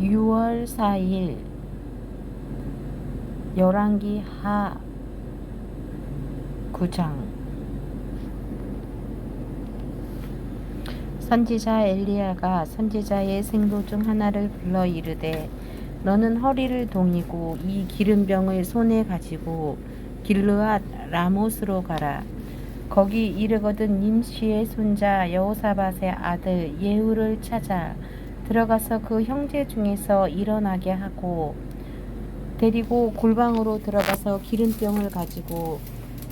6월 4일 열왕기 하 9장. 선지자 엘리야가 선지자의 생도 중 하나를 불러 이르되 너는 허리를 동이고 이 기름병을 손에 가지고 길르앗 라못으로 가라. 거기 이르거든 님시의 손자 여호사밧의 아들 예후를 찾아 들어가서 그 형제 중에서 일어나게 하고 데리고 골방으로 들어가서 기름병을 가지고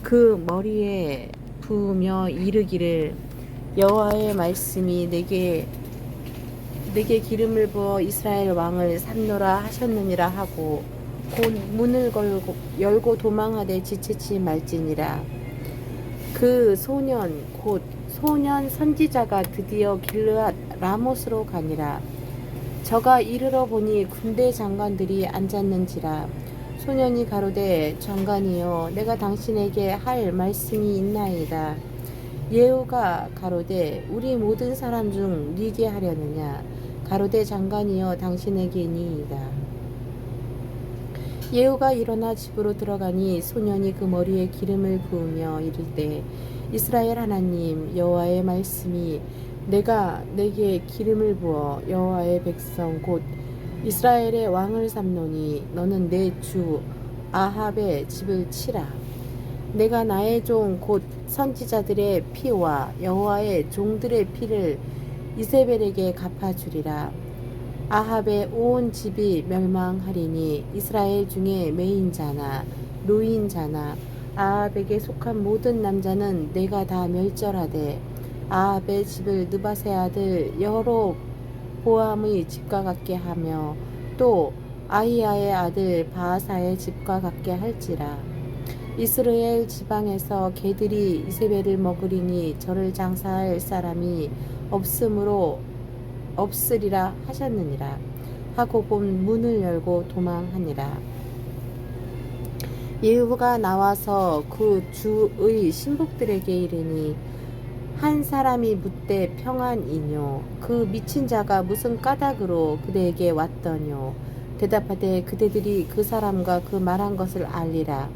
그 머리에 부으며 이르기를 여호와의 말씀이 내게 내게 기름을 부어 이스라엘 왕을 삼노라 하셨느니라 하고 곧 문을 걸고 열고 도망하되 지체치 말지니라. 그 소년 곧 소년 선지자가 드디어 길르앗 라못으로 가니라. 저가 이르러 보니 군대 장관들이 앉았는지라 소년이 가로되 장관이여 내가 당신에게 할 말씀이 있나이다. 예후가 가로되 우리 모든 사람 중 네게 하려느냐? 가로되 장관이여 당신에게니이다. 예후가 일어나 집으로 들어가니 소년이 그 머리에 기름을 부으며 이르되 이스라엘 하나님 여호와의 말씀이 내가 내게 기름을 부어 여호와의 백성 곧 이스라엘의 왕을 삼노니 너는 내 주 아합의 집을 치라. 내가 나의 종 곧 선지자들의 피와 여호와의 종들의 피를 이세벨에게 갚아주리라. 아합의 온 집이 멸망하리니 이스라엘 중에 메인 자나 노인 자나 아합에게 속한 모든 남자는 내가 다 멸절하되 아합의 집을 느바세 아들 여로 보암의 집과 같게 하며 또 아이야의 아들 바하사의 집과 같게 할지라. 이스라엘 지방에서 개들이 이세벨을 먹으리니 저를 장사할 사람이 없으므로 없으리라 하셨느니라. 하고 본 문을 열고 도망하니라. 예후가 나와서 그 주의 신복들에게 이르니 한 사람이 묻되 평안이뇨. 그 미친 자가 무슨 까닭으로 그대에게 왔더뇨? 대답하되 그대들이 그 사람과 그 말한 것을 알리라.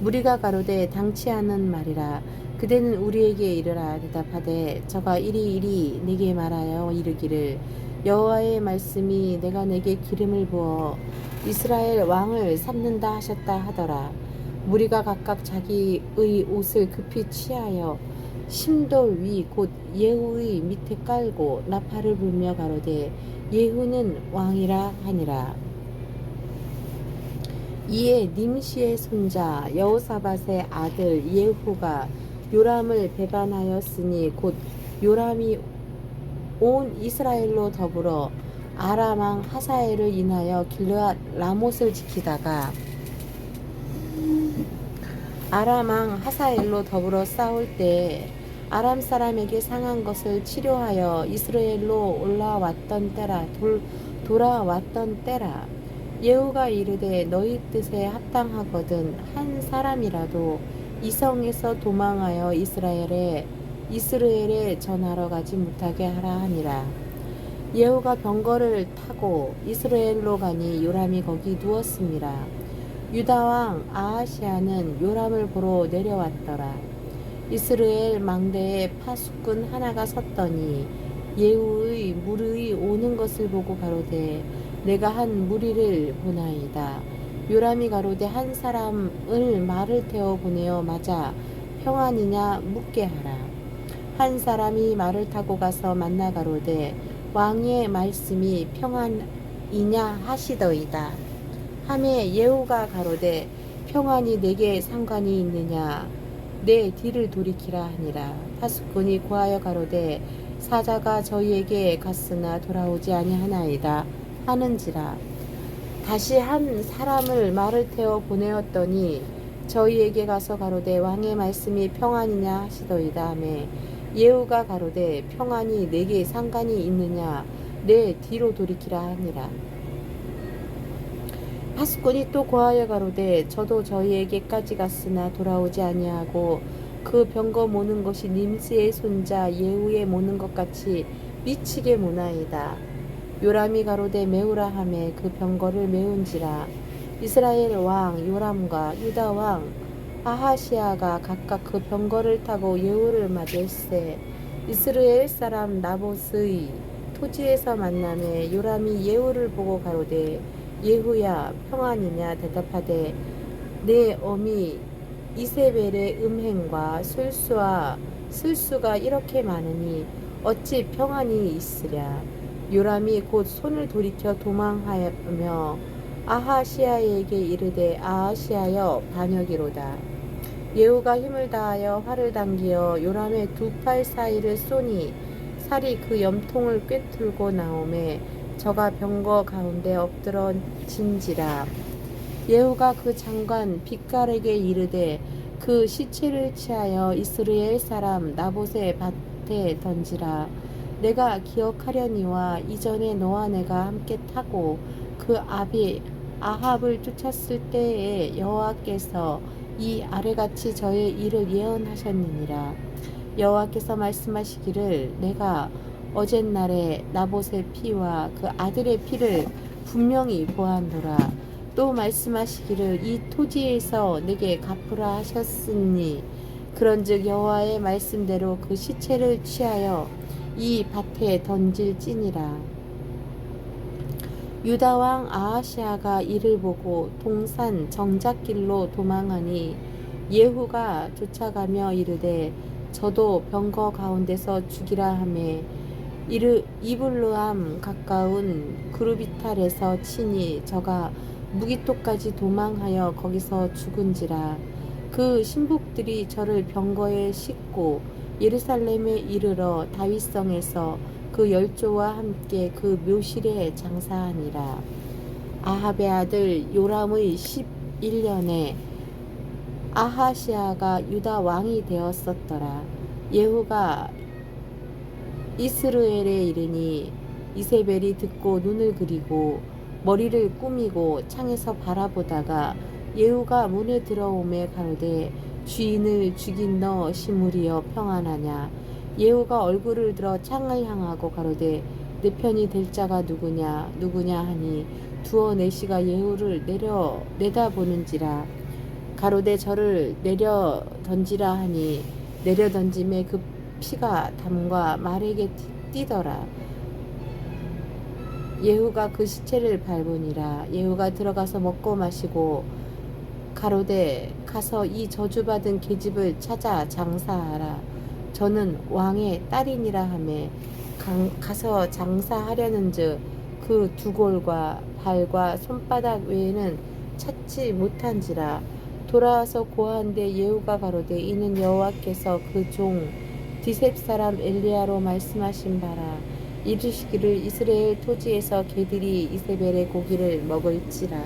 무리가 가로되 당치 않은 말이라. 그대는 우리에게 이르라. 대답하되 저가 이리 이리 내게 말하여 이르기를. 여호와의 말씀이 내가 내게 기름을 부어 이스라엘 왕을 삼는다 하셨다 하더라. 무리가 각각 자기의 옷을 급히 취하여 심돌 위 곧 예후의 밑에 깔고 나팔을 불며 가로되 예후는 왕이라 하니라. 이에 님시의 손자 여호사밧의 아들 예후가 요람을 배반하였으니 곧 요람이 온 이스라엘로 더불어 아람 왕 하사엘을 인하여 길르앗 라못을 지키다가 아람 왕 하사엘로 더불어 싸울 때 아람 사람에게 상한 것을 치료하여 이스라엘로 올라왔던 때라 돌, 돌아왔던 때라. 예후가 이르되 너희 뜻에 합당하거든 한 사람이라도 이성에서 도망하여 이스라엘에 이스라엘에 전하러 가지 못하게 하라 하니라. 예후가 병거를 타고 이스라엘로 가니 요람이 거기 누웠습니다. 유다 왕 아하시아는 요람을 보러 내려왔더라 이스라엘 망대에 파수꾼 하나가 섰더니 예후의 무리의 오는 것을 보고 가로되 내가 한 무리를 보나이다. 요람이 가로되 한 사람을 말을 태워 보내어 맞아 평안이냐 묻게 하라. 한 사람이 말을 타고 가서 만나 가로되 왕의 말씀이 평안이냐 하시더이다. 함에 예후가 가로되 평안이 내게 상관이 있느냐 내 뒤를 돌이키라 하니라. 파수꾼이 고하여 가로되 사자가 저희에게 갔으나 돌아오지 아니하나이다. 하는지라 다시 한 사람을 말을 태워 보내었더니 저희에게 가서 가로되 왕의 말씀이 평안이냐 하시더이다 하매 예후가 가로되 평안이 내게 상관이 있느냐 내 뒤로 돌이키라 하니라 파수꾼이 또 고하여 가로되 저도 저희에게까지 갔으나 돌아오지 아니하고 그 병거 모는 것이 님스의 손자 예후의 모는 것 같이 미치게 모나이다. 요람이 가로되 메우라 하매 그 병거를 메운지라. 이스라엘 왕 요람과 유다 왕 아하시아가 각각 그 병거를 타고 예후를 맞을세. 이스라엘 사람 나봇의 토지에서 만남에 요람이 예후를 보고 가로되 예후야 평안이냐? 대답하되 내 어미 이세벨의 음행과 술수와 슬수가 이렇게 많으니 어찌 평안이 있으랴? 요람이 곧 손을 돌이켜 도망하며 아하시아에게 이르되 아하시아여 반역이로다. 예후가 힘을 다하여 활을 당기어 요람의 두 팔 사이를 쏘니 살이 그 염통을 꿰뚫고 나오매 저가 병거 가운데 엎드러 진지라 예후가 그 장관 빛깔에게 이르되 그 시체를 취하여 이스라엘 사람 나봇의 밭에 던지라. 내가 기억하려니와 이전에 너와 내가 함께 타고 그 아비 아합을 쫓았을 때에 여호와께서 이 아래같이 저의 일을 예언하셨느니라. 여호와께서 말씀하시기를 내가 어젯날에 나봇의 피와 그 아들의 피를 분명히 보았노라. 또 말씀하시기를 이 토지에서 내게 갚으라 하셨으니 그런즉 여호와의 말씀대로 그 시체를 취하여 이 밭에 던질지니라. 유다 왕 아하시아가 이를 보고 동산 정작길로 도망하니 예후가 쫓아가며 이르되 저도 병거 가운데서 죽이라 하매 이르 이블루함 가까운 그루비탈에서 치니 저가 무기토까지 도망하여 거기서 죽은지라. 그 신복들이 저를 병거에 싣고 예루살렘에 이르러 다윗성에서 그 열조와 함께 그 묘실에 장사하니라. 아합의 아들 요람의 11년에 아하시아가 유다 왕이 되었었더라. 예후가 이스르엘에 이르니 이세벨이 듣고 눈을 그리고 머리를 꾸미고 창에서 바라보다가 예후가 문에 들어오매 가로되 주인을 죽인 너 시무리여 평안하냐? 예후가 얼굴을 들어 창을 향하고 가로되 내 편이 될 자가 누구냐? 누구냐 하니 두어 내시가 예후를 내려 내다보는지라. 가로되 저를 내려 던지라 하니 내려 던짐에 그 피가 담과 말에게 뛰더라. 예후가 그 시체를 밟으니라. 예후가 들어가서 먹고 마시고 가로되 가서 이 저주받은 계집을 찾아 장사하라. 저는 왕의 딸이니라 하매 가서 장사하려는즉 그 두골과 발과 손바닥 외에는 찾지 못한지라. 돌아와서 고한데 예후가 가로되 이는 여호와께서 그종 디셉 사람 엘리야로 말씀하신 바라 이르시기를 이스라엘 토지에서 개들이 이세벨의 고기를 먹을지라.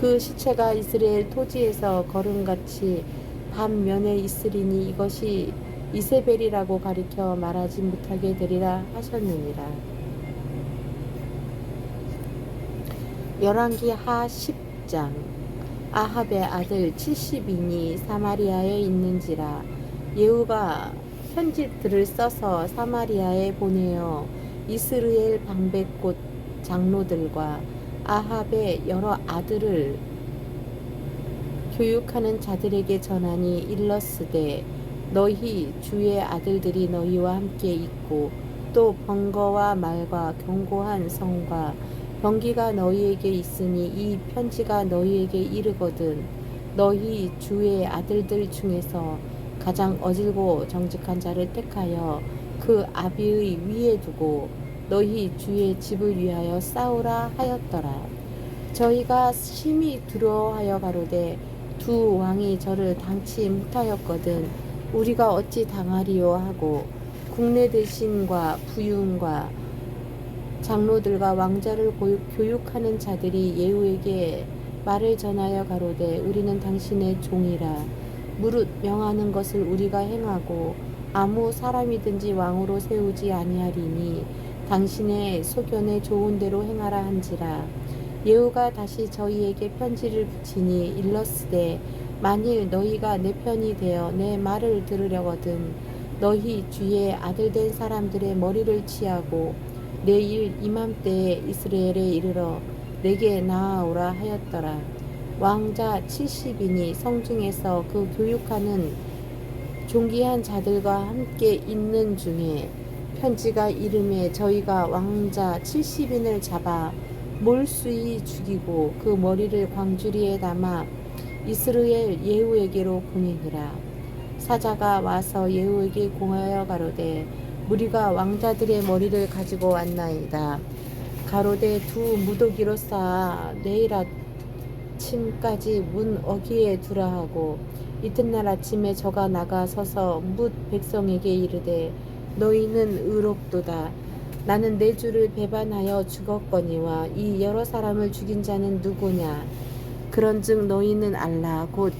그 시체가 이스라엘 토지에서 걸음같이 반면에 있으리니 이것이 이세벨이라고 가리켜 말하지 못하게 되리라 하셨느니라. 열왕기 하 10장 아합의 아들 70인이 사마리아에 있는지라 예후가 편지들을 써서 사마리아에 보내어 이스르엘 방백꽃 장로들과 아합의 여러 아들을 교육하는 자들에게 전하니 일러스되 너희 주의 아들들이 너희와 함께 있고 또 번거와 말과 견고한 성과 병기가 너희에게 있으니 이 편지가 너희에게 이르거든 너희 주의 아들들 중에서 가장 어질고 정직한 자를 택하여 그 아비의 위에 두고 너희 주의 집을 위하여 싸우라 하였더라. 저희가 심히 두려워하여 가로되 두 왕이 저를 당치 못하였거든 우리가 어찌 당하리요 하고 국내 대신과 부윤과 장로들과 왕자를 교육하는 자들이 예후에게 말을 전하여 가로되 우리는 당신의 종이라 무릇 명하는 것을 우리가 행하고 아무 사람이든지 왕으로 세우지 아니하리니 당신의 소견에 좋은 대로 행하라 한지라 예후가 다시 저희에게 편지를 붙이니 일러스되 만일 너희가 내 편이 되어 내 말을 들으려거든 너희 주의 아들 된 사람들의 머리를 취하고 내일 이맘때에 이스라엘에 이르러 내게 나아오라 하였더라. 왕자 70인이 성중에서 그 교육하는 존귀한 자들과 함께 있는 중에 편지가 이름에 저희가 왕자 70인을 잡아 몰수히 죽이고 그 머리를 광주리에 담아 이스라엘 예후에게로 보내니라. 사자가 와서 예후에게 공하여 가로되 무리가 왕자들의 머리를 가지고 왔나이다. 가로되 두 무더기로 쌓아 내일 아침 까지 문 어귀에 두라 하고 이튿날 아침에 저가 나가 서서 뭇 백성에게 이르되 너희는 의롭도다. 나는 내 주를 배반하여 죽었거니와 이 여러 사람을 죽인 자는 누구냐? 그런즉 너희는 알라 곧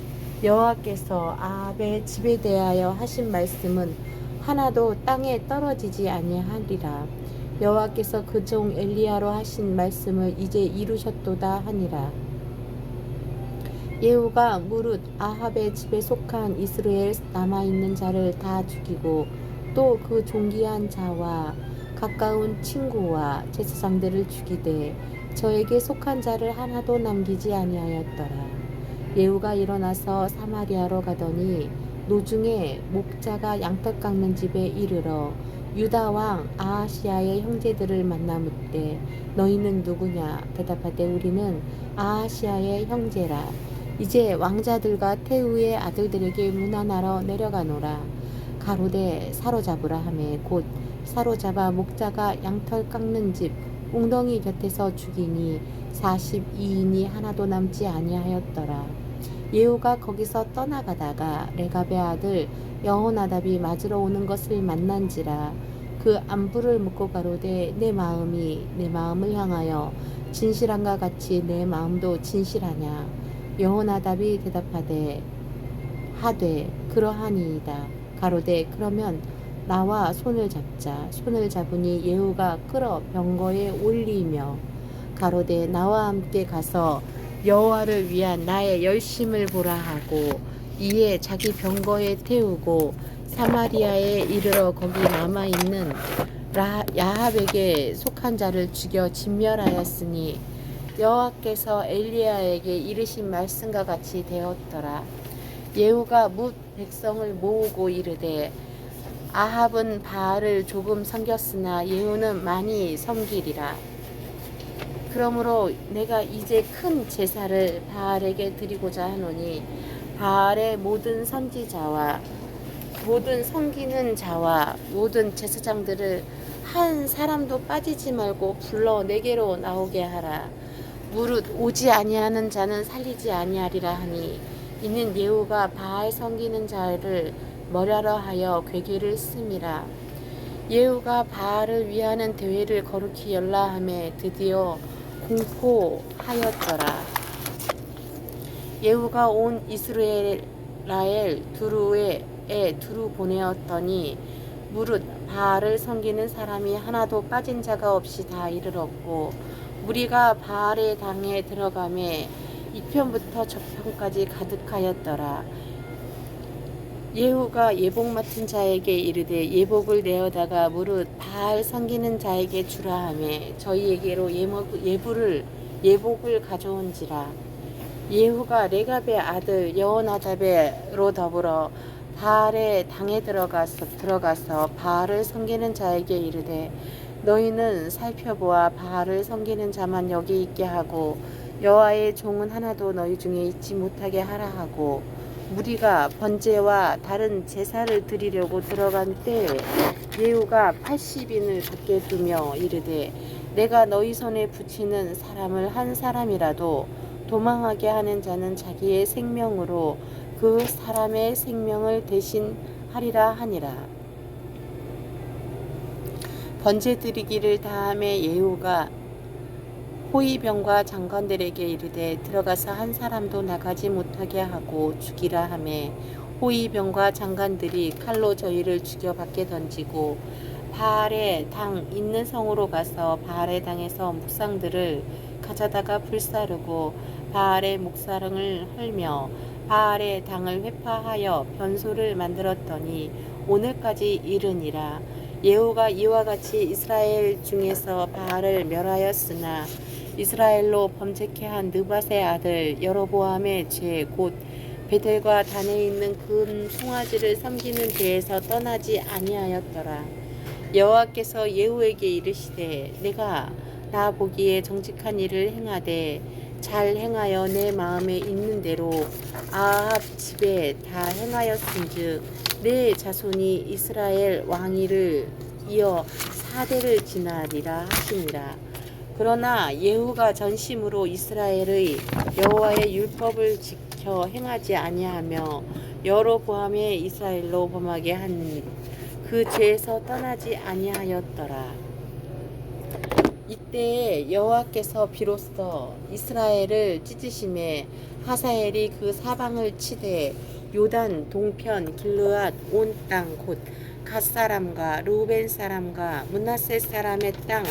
여호와께서 아합의 집에 대하여 하신 말씀은 하나도 땅에 떨어지지 아니하리라. 여호와께서 그 종 엘리야로 하신 말씀을 이제 이루셨도다 하니라. 예후가 무릇 아합의 집에 속한 이스라엘 남아 있는 자를 다 죽이고 또 그 존귀한 자와 가까운 친구와 제사장들을 죽이되 저에게 속한 자를 하나도 남기지 아니하였더라. 예후가 일어나서 사마리아로 가더니 노중에 목자가 양털 깎는 집에 이르러 유다 왕 아하시아의 형제들을 만나 묻되 너희는 누구냐 대답하되 우리는 아하시아의 형제라 이제 왕자들과 태우의 아들들에게 문안하러 내려가노라. 가로되 사로잡으라 하매 곧 사로잡아 목자가 양털 깎는 집 웅덩이 곁에서 죽이니 42인이 하나도 남지 아니하였더라. 예후가 거기서 떠나가다가 레갑의 아들 여호나답이 맞으러 오는 것을 만난지라 그 안부를 묻고 가로되 내 마음이 내 마음을 향하여 진실한가 같이 내 마음도 진실하냐 여호나답이 대답하되 하되 그러하니이다. 가로되 그러면 나와 손을 잡자. 손을 잡으니 예후가 끌어 병거에 올리며 가로되 나와 함께 가서 여호와를 위한 나의 열심을 보라 하고 이에 자기 병거에 태우고 사마리아에 이르러 거기 남아 있는 야합에게 속한 자를 죽여 진멸하였으니 여호와께서 엘리야에게 이르신 말씀과 같이 되었더라. 예후가 뭇 백성을 모으고 이르되 아합은 바알을 조금 섬겼으나 예후는 많이 섬기리라. 그러므로 내가 이제 큰 제사를 바알에게 드리고자 하노니 바알의 모든 선지자와 모든 섬기는 자와 모든 제사장들을 한 사람도 빠지지 말고 불러 내게로 나오게 하라. 무릇 오지 아니하는 자는 살리지 아니하리라 하니 이는 예후가 바알 섬기는 자를 머라러 하여 괴기를 씀이라. 예후가 바알을 위하는 대회를 거룩히 열라함에 드디어 공포하였더라. 예후가 온 이스라엘 두루에 두루 보내었더니 무릇 바알을 섬기는 사람이 하나도 빠진 자가 없이 다 이르렀고 무리가 바알의 당에 들어가매 이편부터 저편까지 가득하였더라. 예후가 예복 맡은 자에게 이르되 예복을 내어다가 무릇 바알 섬기는 자에게 주라 하매 저희에게로 예부를 예복을 가져온지라 예후가 레갑의 아들 여호나답의로 더불어 바알의 당에 들어가서 들어가서 바알을 섬기는 자에게 이르되 너희는 살펴보아 바알을 섬기는 자만 여기 있게 하고 여호와의 종은 하나도 너희 중에 있지 못하게 하라 하고 무리가 번제와 다른 제사를 드리려고 들어간 때에 예후가 80인을 밖에 두며 이르되 내가 너희 손에 붙이는 사람을 한 사람이라도 도망하게 하는 자는 자기의 생명으로 그 사람의 생명을 대신하리라 하니라. 번제 드리기를 다함에 예후가 호위병과 장관들에게 이르되 들어가서 한 사람도 나가지 못하게 하고 죽이라 하매 호위병과 장관들이 칼로 저희를 죽여 밖에 던지고 바알의 당 있는 성으로 가서 바알의 당에서 묵상들을 가져다가 불사르고 바알의 목사랑을 헐며 바알의 당을 회파하여 변소를 만들었더니 오늘까지 이르니라 예후가 이와 같이 이스라엘 중에서 바알을 멸하였으나 이스라엘로 범죄케 한 느밧의 아들 여로보암의 죄 곧 베델과 단에 있는 금 송아지를 섬기는 죄에서 떠나지 아니하였더라. 여호와께서 예후에게 이르시되 내가 나 보기에 정직한 일을 행하되 잘 행하여 내 마음에 있는 대로 아합 집에 다 행하였은즉 내 자손이 이스라엘 왕위를 이어 사대를 지나리라 하시니라. 그러나 예후가 전심으로 이스라엘의 여호와의 율법을 지켜 행하지 아니하며 여로보암의 이스라엘로 범하게 한 그 죄에서 떠나지 아니하였더라. 이때 여호와께서 비로소 이스라엘을 찢으심에 하사엘이 그 사방을 치되 요단 동편 길르앗 온 땅 곧 갓 사람과 루벤 사람과 문하세 사람의 땅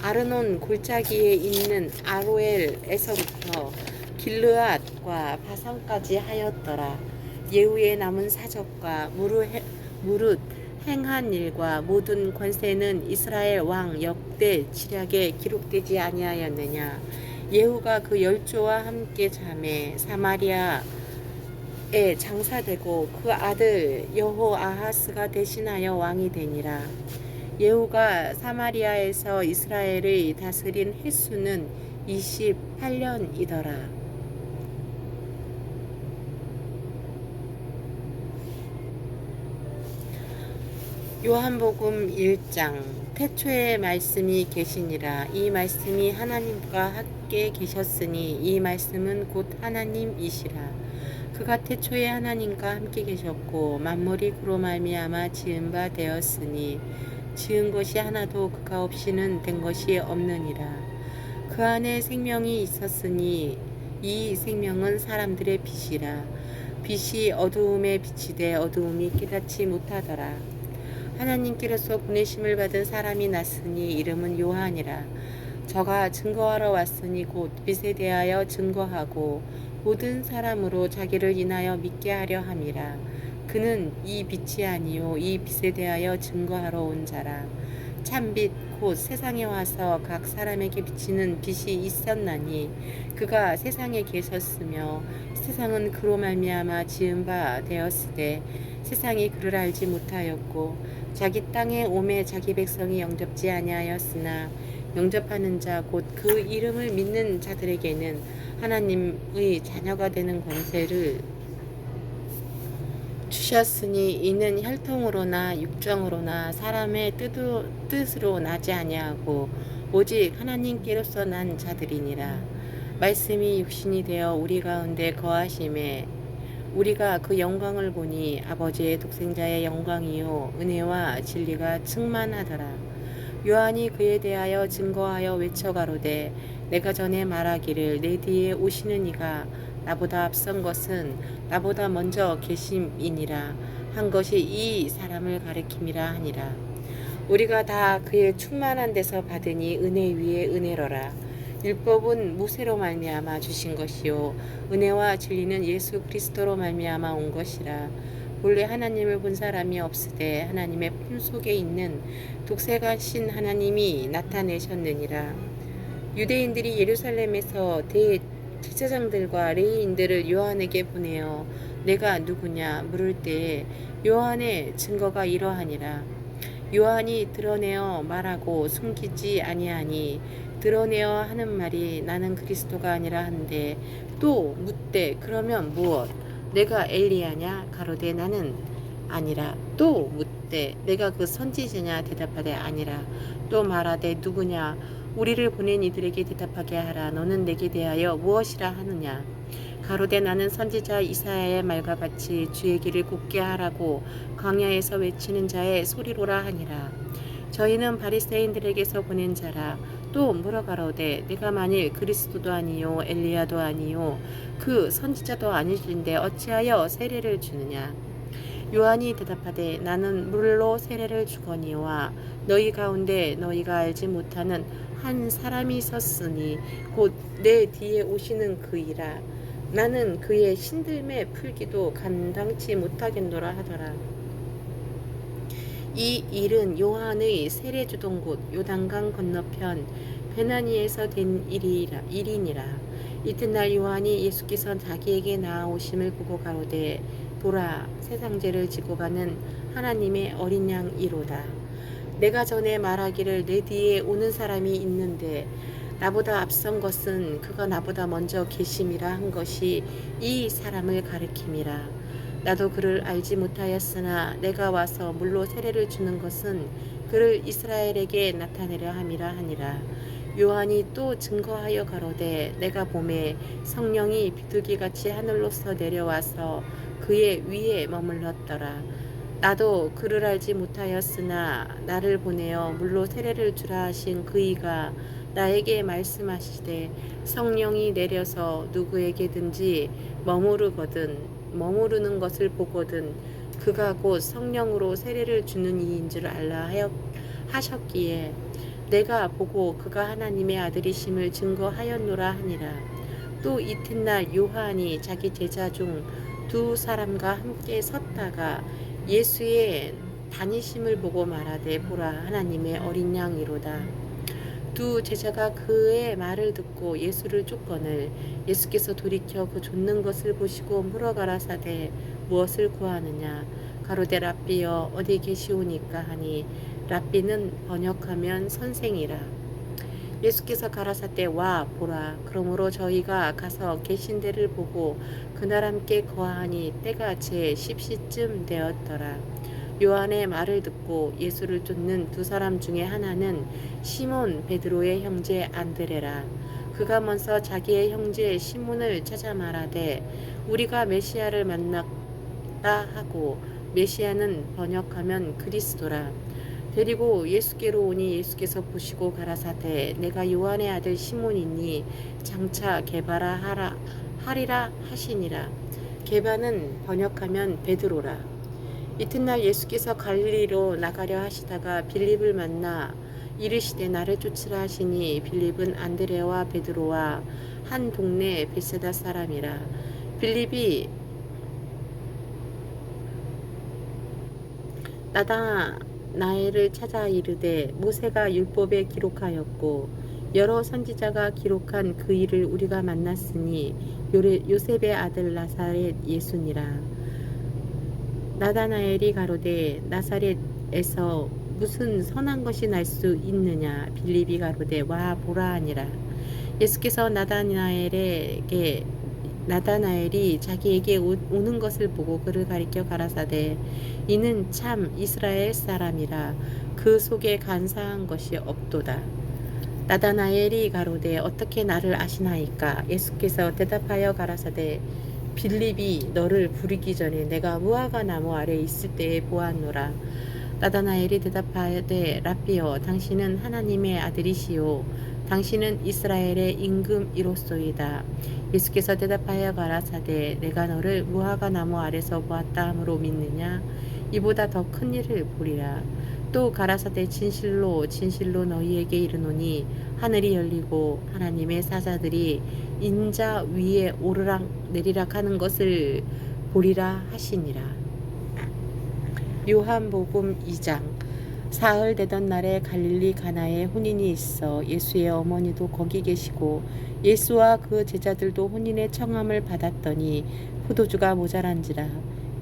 아르논 골짜기에 있는 아로엘에서부터 길르앗과 바산까지 하였더라. 예후의 남은 사적과 무릇 행한 일과 모든 권세는 이스라엘 왕 역대 지략에 기록되지 아니하였느냐. 예후가 그 열조와 함께 잠에 사마리아 에 장사되고 그 아들 여호 아하스가 대신하여 왕이 되니라. 예후가 사마리아에서 이스라엘을 다스린 횟수는 28년이더라. 요한복음 1장 태초에 말씀이 계시니라 이 말씀이 하나님과 함께 계셨으니 이 말씀은 곧 하나님이시라 그가 태초에 하나님과 함께 계셨고 만물이 그로 말미암아 지은 바 되었으니 지은 것이 하나도 그가 없이는 된 것이 없느니라. 그 안에 생명이 있었으니 이 생명은 사람들의 빛이라. 빛이 어두움에 비치되 어두움이 깨닫지 못하더라. 하나님께로서 보내심을 받은 사람이 났으니 이름은 요한이라. 저가 증거하러 왔으니 곧 빛에 대하여 증거하고 모든 사람으로 자기를 인하여 믿게 하려 함이라. 그는 이 빛이 아니요 이 빛에 대하여 증거하러 온 자라. 참빛 곧 세상에 와서 각 사람에게 비치는 빛이 있었나니 그가 세상에 계셨으며 세상은 그로 말미암아 지은 바 되었으되 세상이 그를 알지 못하였고 자기 땅에 오매 자기 백성이 영접지 아니하였으나 영접하는 자 곧 그 이름을 믿는 자들에게는 하나님의 자녀가 되는 권세를 주셨으니 이는 혈통으로나 육정으로나 사람의 뜻으로, 나지 아니하고 오직 하나님께로서 난 자들이니라 말씀이 육신이 되어 우리 가운데 거하심에 우리가 그 영광을 보니 아버지의 독생자의 영광이요 은혜와 진리가 충만하더라. 요한이 그에 대하여 증거하여 외쳐 가로되 내가 전에 말하기를 내 뒤에 오시는 이가 나보다 앞선 것은 나보다 먼저 계심이니라 한 것이 이 사람을 가리킴이라 하니라. 우리가 다 그의 충만한 데서 받으니 은혜 위에 은혜로라. 율법은 모세로 말미암아 주신 것이요 은혜와 진리는 예수 그리스도로 말미암아 온 것이라 본래 하나님을 본 사람이 없으되 하나님의 품 속에 있는 독세가신 하나님이 나타내셨느니라 유대인들이 예루살렘에서 대 제사장들과 레위인들을 요한에게 보내어 내가 누구냐 물을 때에 요한의 증거가 이러하니라. 요한이 드러내어 말하고 숨기지 아니하니 드러내어 하는 말이 나는 그리스도가 아니라 한데 또 묻되 그러면 무엇? 내가 엘리야냐? 가로되 나는 아니라. 또 묻되 내가 그 선지자냐? 대답하되 아니라. 또 말하되 누구냐 우리를 보낸 이들에게 대답하게 하라. 너는 내게 대하여 무엇이라 하느냐? 가로되 나는 선지자 이사야의 말과 같이 주의 길을 곱게 하라고 광야에서 외치는 자의 소리로라 하니라. 저희는 바리새인들에게서 보낸 자라. 또 물어가로되 내가 만일 그리스도도 아니요 엘리야도 아니요 그 선지자도 아니신데 어찌하여 세례를 주느냐 요한이 대답하되 나는 물로 세례를 주거니와 너희 가운데 너희가 알지 못하는 한 사람이 있었으니 곧 내 뒤에 오시는 그이라 나는 그의 신들매 풀기도 감당치 못하겠노라 하더라 이 일은 요한의 세례주동 곳 요단강 건너편 베나니에서 된 일이라, 일이니라. 이튿날 요한이 예수께서 자기에게 나아오심을 보고 가로되 보라 세상 죄를 지고 가는 하나님의 어린 양이로다. 내가 전에 말하기를 내 뒤에 오는 사람이 있는데 나보다 앞선 것은 그가 나보다 먼저 계심이라 한 것이 이 사람을 가리킴이라. 나도 그를 알지 못하였으나 내가 와서 물로 세례를 주는 것은 그를 이스라엘에게 나타내려 함이라 하니라. 요한이 또 증거하여 가로되 내가 봄에 성령이 비둘기같이 하늘로서 내려와서 그의 위에 머물렀더라. 나도 그를 알지 못하였으나 나를 보내어 물로 세례를 주라 하신 그이가 나에게 말씀하시되 성령이 내려서 누구에게든지 머무르거든 머무르는 것을 보거든 그가 곧 성령으로 세례를 주는 이인 줄 알라 하셨기에 내가 보고 그가 하나님의 아들이심을 증거하였노라 하니라 또 이튿날 요한이 자기 제자 중 두 사람과 함께 섰다가 예수의 다니심을 보고 말하되 보라 하나님의 어린 양이로다. 두 제자가 그의 말을 듣고 예수를 쫓거늘 예수께서 돌이켜 그 쫓는 것을 보시고 물어 가라사대 무엇을 구하느냐? 가로되 랍비여 어디 계시오니까 하니 랍비는 번역하면 선생이라. 예수께서 가라사대 와 보라. 그러므로 저희가 가서 계신 데를 보고 그날 함께 거하니 때가 제 10시쯤 되었더라 요한의 말을 듣고 예수를 쫓는 두 사람 중에 하나는 시몬 베드로의 형제 안드레라. 그가 먼저 자기의 형제 시몬을 찾아 말하되 우리가 메시아를 만났다 하고 메시아는 번역하면 그리스도라. 데리고 예수께로 오니 예수께서 보시고 가라사대 내가 요한의 아들 시몬이니 장차 개바라 하라 하리라 하시니라. 개바는 번역하면 베드로라. 이튿날 예수께서 갈릴리로 나가려 하시다가 빌립을 만나 이르시되 나를 쫓으라 하시니 빌립은 안드레와 베드로와 한 동네 베세다 사람이라 빌립이 나다 나엘을 찾아 이르되 모세가 율법에 기록하였고 여러 선지자가 기록한 그 일을 우리가 만났으니 요셉의 아들 나사렛 예수니라. 나다나엘이 가로되 나사렛에서 무슨 선한 것이 날 수 있느냐? 빌립이 가로되 와 보라 하니라. 예수께서 나다나엘에게 나다나엘이 자기에게 오, 는 것을 보고 그를 가리켜 가라사대 이는 참 이스라엘 사람이라. 그 속에 간사한 것이 없도다 나다나엘이 가로되 어떻게 나를 아시나이까 예수께서 대답하여 가라사대 빌립이 너를 부르기 전에 내가 무화과 나무 아래 있을 때에 보았노라. 나다나엘이 대답하되 라비여 당신은 하나님의 아들이시오. 당신은 이스라엘의 임금이로소이다. 예수께서 대답하여 가라사대 내가 너를 무화과 나무 아래서 보았다 함으로 믿느냐? 이보다 더 큰 일을 보리라. 또 가라사대 진실로 진실로 너희에게 이르노니 하늘이 열리고 하나님의 사자들이 인자 위에 오르락 내리락 하는 것을 보리라 하시니라. 요한복음 2장 사흘 되던 날에 갈릴리 가나에 혼인이 있어 예수의 어머니도 거기 계시고 예수와 그 제자들도 혼인의 청함을 받았더니 포도주가 모자란지라.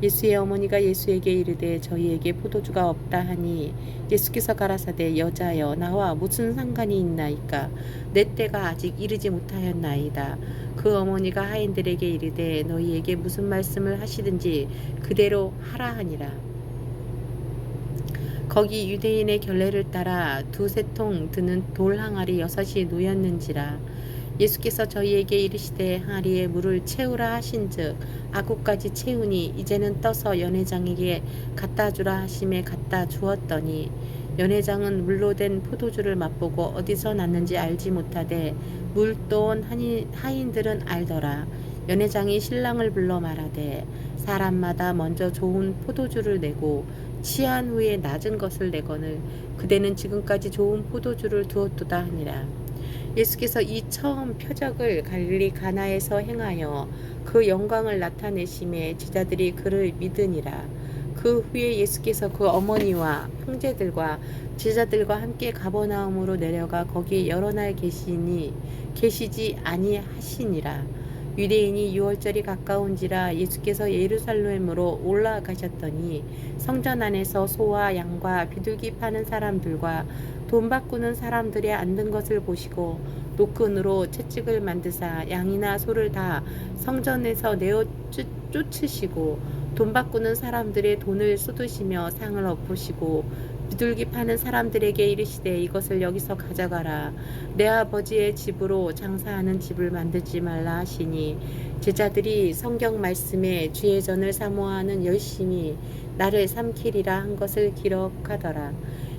예수의 어머니가 예수에게 이르되 저희에게 포도주가 없다 하니 예수께서 가라사대 여자여 나와 무슨 상관이 있나이까? 내 때가 아직 이르지 못하였나이다. 그 어머니가 하인들에게 이르되 너희에게 무슨 말씀을 하시든지 그대로 하라 하니라 거기 유대인의 결례를 따라 두세 통 드는 돌 항아리 여섯이 놓였는지라 예수께서 저희에게 이르시되 항아리에 물을 채우라 하신즉 아구까지 채우니 이제는 떠서 연회장에게 갖다 주라 하심에 갖다 주었더니 연회장은 물로 된 포도주를 맛보고 어디서 났는지 알지 못하되 물 떠온 하인들은 알더라 연회장이 신랑을 불러 말하되 사람마다 먼저 좋은 포도주를 내고 취한 후에 낮은 것을 내거늘 그대는 지금까지 좋은 포도주를 두었도다 하니라 예수께서 이 처음 표적을 갈릴리 가나에서 행하여 그 영광을 나타내심에 제자들이 그를 믿으니라. 그 후에 예수께서 그 어머니와 형제들과 제자들과 함께 가버나움으로 내려가 거기에 여러 날 계시니 계시지 아니하시니라. 유대인이 유월절이 가까운지라 예수께서 예루살렘으로 올라가셨더니 성전 안에서 소와 양과 비둘기 파는 사람들과 돈 바꾸는 사람들이 앉는 것을 보시고 노끈으로 채찍을 만드사 양이나 소를 다 성전에서 내어 쫓- 쫓으시고 돈 바꾸는 사람들의 돈을 쏟으시며 상을 엎으시고 비둘기 파는 사람들에게 이르시되 이것을 여기서 가져가라. 내 아버지의 집으로 장사하는 집을 만들지 말라 하시니 제자들이 성경 말씀에 주의 전을 사모하는 열심히 나를 삼키리라 한 것을 기록하더라.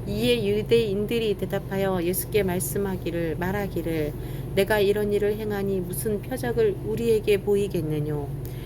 이에 유대인들이 대답하여 예수께 말씀하기를 말하기를 내가 이런 일을 행하니 무슨 표적을 우리에게 보이겠느뇨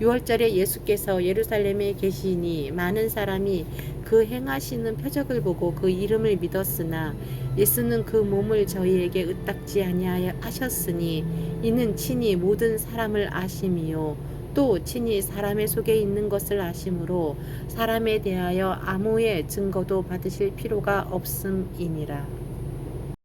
유월절에 예수께서 예루살렘에 계시니 많은 사람이 그 행하시는 표적을 보고 그 이름을 믿었으나 예수는 그 몸을 저희에게 의탁지 아니하셨으니 이는 친히 모든 사람을 아심이요 또 친히 사람의 속에 있는 것을 아심으로 사람에 대하여 아무의 증거도 받으실 필요가 없음이니라.